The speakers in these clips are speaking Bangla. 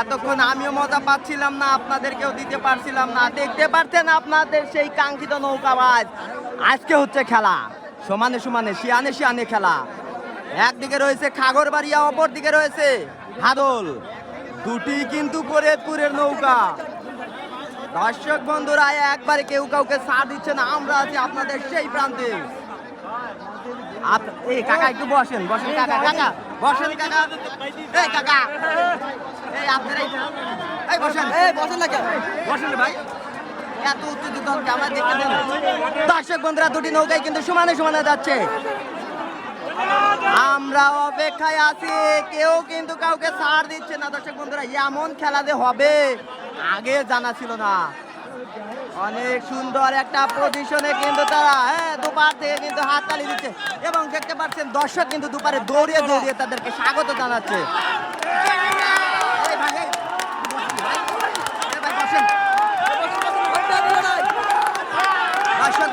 এতক্ষণ আমিও মজা পাচ্ছিলাম না, আপনাদেরকেও দিতে পারছিলাম না। দেখতে পারতেন আপনাদের সেই কাঙ্ক্ষিত নৌকাবাজ আজকে হচ্ছে খেলা। সমানে সমানে, শিয়ানে শিয়ানে খেলা। একদিকে রয়েছে খাগরবাড়িয়া অপর দিকে রয়েছে হাদল। দুটি কিন্তু ফরিদপুরের নৌকা। দর্শক বন্ধুরা, একবারে কেউ কাউকে ছাড় দিচ্ছে না, আমরা আছি আপনাদের সেই প্রান্তে। এই কাকা, একটু বসেন বসেন, কাকা কাকা, বসেন, কাকা। কাকা। এই এই- এই বসেন। এই বসেন না কেন? বসেন ভাই। এত উত্তেজিত হচ্ছে আমরা দেখতে দেন দর্শক বন্ধুরা দুটি নৌকায় কিন্তু সমানে সমানে যাচ্ছে। আমরা অপেক্ষায় আছি। কেউ কিন্তু কাউকে ছাড় দিচ্ছে না। দর্শক বন্ধুরা এমন খেলা যে হবে আগে জানা ছিল না। অনেক সুন্দর একটা পজিশনে কিন্তু তারা হ্যাঁ দুপার থেকে কিন্তু হাত তালি দিচ্ছে। এবং দেখতে পাচ্ছেন দর্শক কিন্তু দুপারে দৌড়িয়ে দৌড়িয়ে তাদেরকে স্বাগত জানাচ্ছে এই ভাই, এই, এই ভাই, বসেন। দর্শক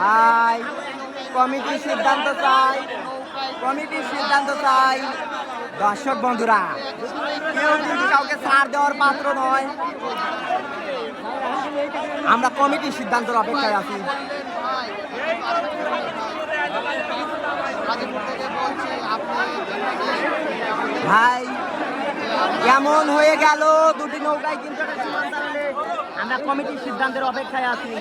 ভাই, কমিটির সিদ্ধান্ত চাই, কমিটির সিদ্ধান্ত চাই দর্শক বন্ধুরা, কেউ কিন্তু কাউকে ছাড় দেওয়ার পাত্র নয়, আমরা কমিটির সিদ্ধান্তের অপেক্ষায় আছি ভাই, কেমন হয়ে গেল দুটি নৌকায় কিন্তু। আমরা কমিটির সিদ্ধান্তের অপেক্ষায় আছি।